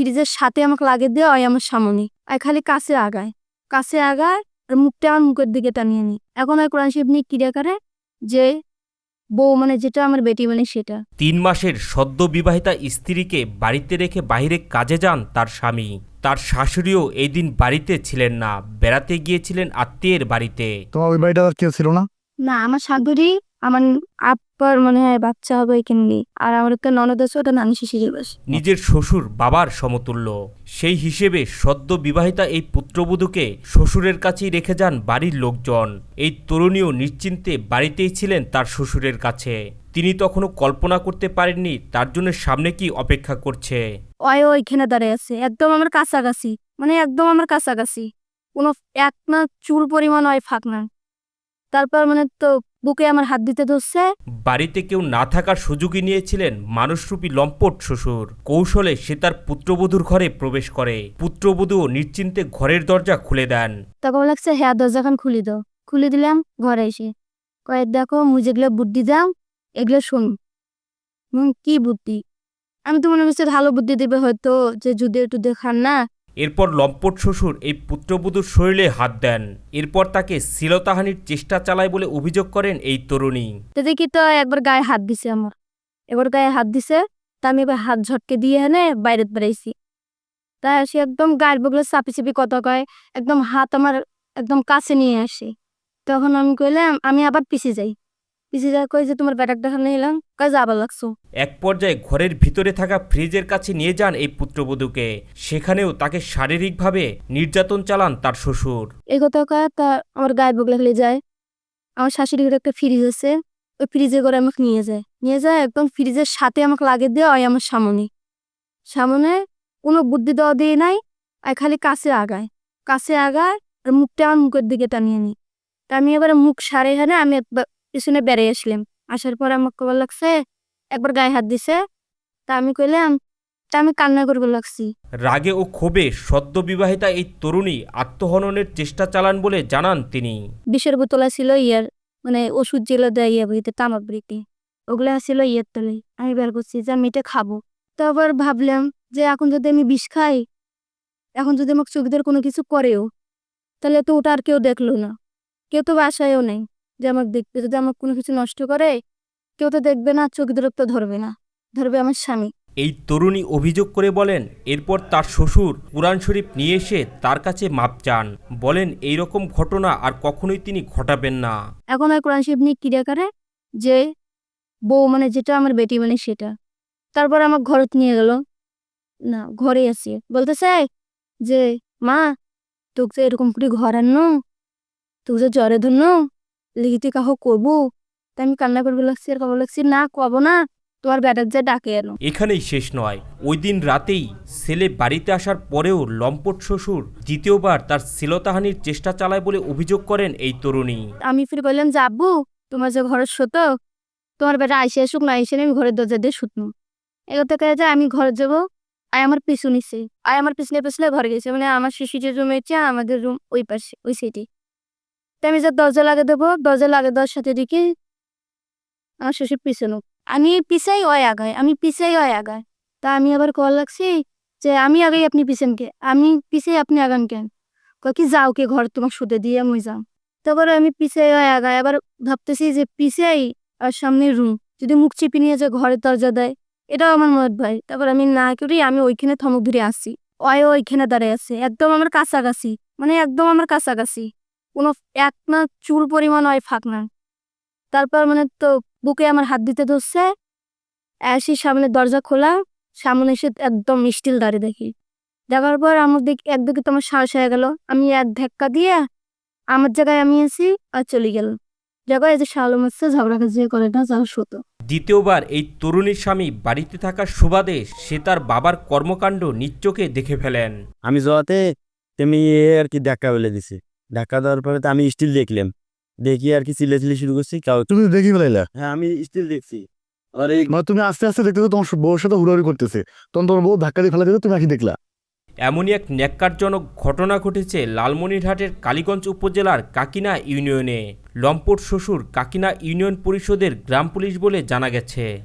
ফ্রিজের সাথে আমাকে লাগে দেওয়া হয় আমার সামনে। আর খালি কাছে আগায়। কাছে আগায় আর মুখটা আমার মুখের দিকে টানিয়ে নি এখন আর কোরআন শরীফ নিয়ে ক্রিয়া করে? যে বউ মানে যেটা আমার বেটি মানে সেটা। তিন মাসের সদ্য বিবাহিতা স্ত্রীকে বাড়িতে রেখে বাইরে কাজে যান তার স্বামী। তার শাশুড়িও এই দিন বাড়িতে ছিলেন না বেড়াতে গিয়েছিলেন আত্মীয়ের বাড়িতে। তোমার ওই বাড়িটা আর কেউ ছিল না? না আমার শাশুড়ি আমার আব্বার মনে হয় বাচ্চা হবে এখানে। নেই। আর আমার একটা ননদ আছে ওটা নানি শিশিরের বাস নিজের শ্বশুর বাবার সমতুল্য। সেই হিসেবে সদ্য বিবাহিতা এই পুত্রবধূকে শ্বশুরের কাছেই রেখে যান বাড়ির লোকজন। এই তরুণীও নিশ্চিন্তে বাড়িতেই ছিলেন তার শ্বশুরের কাছে। তিনি তখনও কল্পনা করতে পারেননি তার জন্য সামনে কি অপেক্ষা করছে। ওই ওইখানে দাঁড়িয়ে আছে। একদম আমার কাছাকাছি। মানে একদম আমার কাছাকাছি। কোনো এক না চুল পরিমাণ হয় ফাঁক না। তারপর মানে তো বুকে আমার হাত দিতে ধরছে। বাড়িতে কেউ না থাকার সুযোগই নিয়েছিলেন মানুষরূপী লম্পট শ্বশুর। কৌশলে সে তার পুত্রবধূর ঘরে প্রবেশ করে। পুত্রবধূও নিশ্চিন্তে ঘরের দরজা খুলে দেন। তখন লাগছে হ্যাঁ দরজাখান খুলে দাও। খুলে দিলাম ঘরে এসে। কয়েক দেখো মুই যেগুলো বুদ্ধি দাও এগুলো শোন। কি বুদ্ধি? আমি তো মনে করছি ভালো বুদ্ধি দেবে হয়তো যে যুদ্ধে টুদ্ধে খান না। এরপর লম্পট শ্বশুর এই পুত্রবধূর শরীরে হাত দেন। এরপর তাকে শ্লীলতাহানির চেষ্টা চালায় বলে অভিযোগ করেন এই তরুণী। তো দেখি তো একবার গায়ে হাত দিছে আমার। এবার গায়ে হাত দিছে, তা আমি এবার হাত ঝটকে দিয়ে এনে বাইরে বেড়াইছি। তা আসি একদম গায়ের বগলে চাপি চাপি কথা কয়, একদম হাত আমার একদম কাছে নিয়ে আসে। তখন আমি কইলাম, আমি আবার পিছিয়ে যাই। পিছিয়ে যাই কই যে তোমার ব্যাটাক দেখা নিলাম কয় যাবার লাগছো? এক পর্যায়ে ঘরের ভিতরে থাকা ফ্রিজের কাছে নিয়ে যান এই পুত্রবধূকে। সেখানেও তাকে শারীরিকভাবে নির্যাতন চালান তার শ্বশুর। এই কথা কয় তা আমার গায়ে বগলে খেলে যায়। আমার শাশুড়ি ঘরে একটা ফ্রিজ আছে ওই ফ্রিজে করে আমাকে নিয়ে যায়। নিয়ে যায় একদম ফ্রিজের সাথে আমাকে লাগিয়ে দেওয়া ওই আমার সামনে। সামনে কোনো বুদ্ধি দেওয়া দিয়ে নাই আর খালি কাছে আগায়। কাছে আগায় আর মুখটা আমার মুখের দিকে টানিয়ে নি তা আমি এবার মুখ সারে হানে আমি একবার পিছনে বেড়ে আসলাম। আসার পর আমাকে কবার লাগছে একবার গায়ে হাত দিছে তা আমি কইলাম তা আমি কান্না করবে লাগছি। রাগে ও ক্ষোভে সদ্য বিবাহিতা এই তরুণী আত্মহননের চেষ্টা চালান বলে জানান তিনি। বিষের বোতলা ছিল ইয়ার মানে ওষুধ যেগুলো দেয় ইয়ে বইতে তামাক বৃত্তি ওগুলো ছিল ইয়ের তলে। আমি বের করছি যে আমি এটা খাব। তারপর ভাবলাম যে এখন যদি আমি বিষ খাই এখন যদি আমাকে চোখদের কোনো কিছু করেও তাহলে তো ওটা আর কেউ দেখল না। কেউ তো বাসায়ও নেই। যে আমার দেখবে যদি আমার কোনো কিছু নষ্ট করে কেউ তো দেখবে না চোখদের তো ধরবে না ধরবে আমার স্বামী। এই তরুণী অভিযোগ করে বলেন এরপর তার শ্বশুর কোরআন শরীফ নিয়ে এসে তার কাছে মাপ চান। বলেন এই রকম ঘটনা আর কখনোই তিনি ঘটাবেন না। এখন আর কোরআন শরীফ নিয়ে ক্রিয়া করে? যে বউ মানে যেটা আমার বেটি মানে সেটা। তারপর আমার ঘরে নিয়ে গেল। না ঘরে আসি বলতেছে যে মা তোকে যে এরকম করে ঘর আনো তোকে যে জ্বরে ধরনো লিখিতে কাহ করব তাই আমি কান্না করবে লাগছি আর কবে লাগছি না কব না তোমার ব্যাটার যে ডাকে এনো এখানেই শেষ নয়। ওই দিন রাতেই ছেলে বাড়িতে আসার পরেও লম্পট শ্বশুর দ্বিতীয়বার তার শ্লীলতাহানির চেষ্টা চালায় বলে অভিযোগ করেন এই তরুণী। আমি ফিরে বললাম যে আব্বু তোমার যে ঘরের শোতো তোমার বেটা আইসে আসুক না আইসে আমি ঘরের দরজা দিয়ে শুতনু এগোতে কে যে আমি ঘরে যাব আয় আমার পিছু নিছে আয় আমার পিছনে পিছনে ঘরে গেছে। মানে আমার শিশু যে রুম আমাদের রুম ওই পাশে ওই সাইডে আমি যে দরজা লাগে দেবো, দরজা লাগে দেওয়ার সাথে দেখি আমার শ্বশুর পিছনে। আমি পিছাই হয় আগায়, আমি পিছাই হয় আগায়। তা আমি আবার কল লাগছি যে, আমি আগাই আপনি পিছনকে আমি পিছিয়ে আপনি আগান কেন? কি যাও কে ঘর তোমাকে শুতে দিয়ে আমি যাও তারপরে আমি পিছাই হয় আগায়, আবার ভাবতেছি যে পিছিয়েই আর সামনে রুম। যদি মুখ চিপি নিয়ে যে ঘরের দরজা দেয়, এটাও আমার মত ভাই। তারপর আমি না করি, আমি ওইখানে থমক ধরে আসি। ওই ওইখানে দাঁড়িয়ে আছে, একদম আমার কাছাকাছি মানে একদম আমার কাছাকাছি। কোনো এক না চুল পরিমাণ হয় ফাঁক না। তারপর মানে তো বুকে আমার হাত দিতে ধরছে আসি সামনে দরজা খোলা সামনে এসে একদম স্টিল দাঁড়িয়ে দেখি। দেখার পর আমার দিক একদিকে তোমার সাহস হয়ে গেল আমি এক ধাক্কা দিয়ে আমার জায়গায় আমি আছি আর চলে গেল জায়গায় যে শালো মারছে ঝগড়া কাজিয়ে করে না যা সতো দ্বিতীয়বার এই তরুণীর স্বামী বাড়িতে থাকার সুবাদে সে তার বাবার কর্মকাণ্ড নিচ্চোকে দেখে ফেলেন। আমি যাওয়াতে তেমনি এ আর কি ধাক্কা ফেলে দিছে। ধাক্কা দেওয়ার পরে তো আমি স্টিল দেখলাম। দেখি আর কি চিল্লাচিল্লি শুরু করছি কাউ তুমি তো দেখি ফেলাইলা? হ্যাঁ আমি স্টিল দেখছি। আর এই মানে তুমি আস্তে আস্তে দেখতে তোমার বউর সাথে হুড়াহুড়ি করতেছে। তখন তোমার বউ ধাক্কা দিয়ে ফেলা দিতে তুমি আগে দেখলা। এমনই এক ন্যাক্কারজনক ঘটনা ঘটেছে লালমনিরহাটের কালীগঞ্জ উপজেলার কাকিনা ইউনিয়নে। লম্পট শ্বশুর কাকিনা ইউনিয়ন পরিষদের গ্রাম পুলিশ বলে জানা গেছে।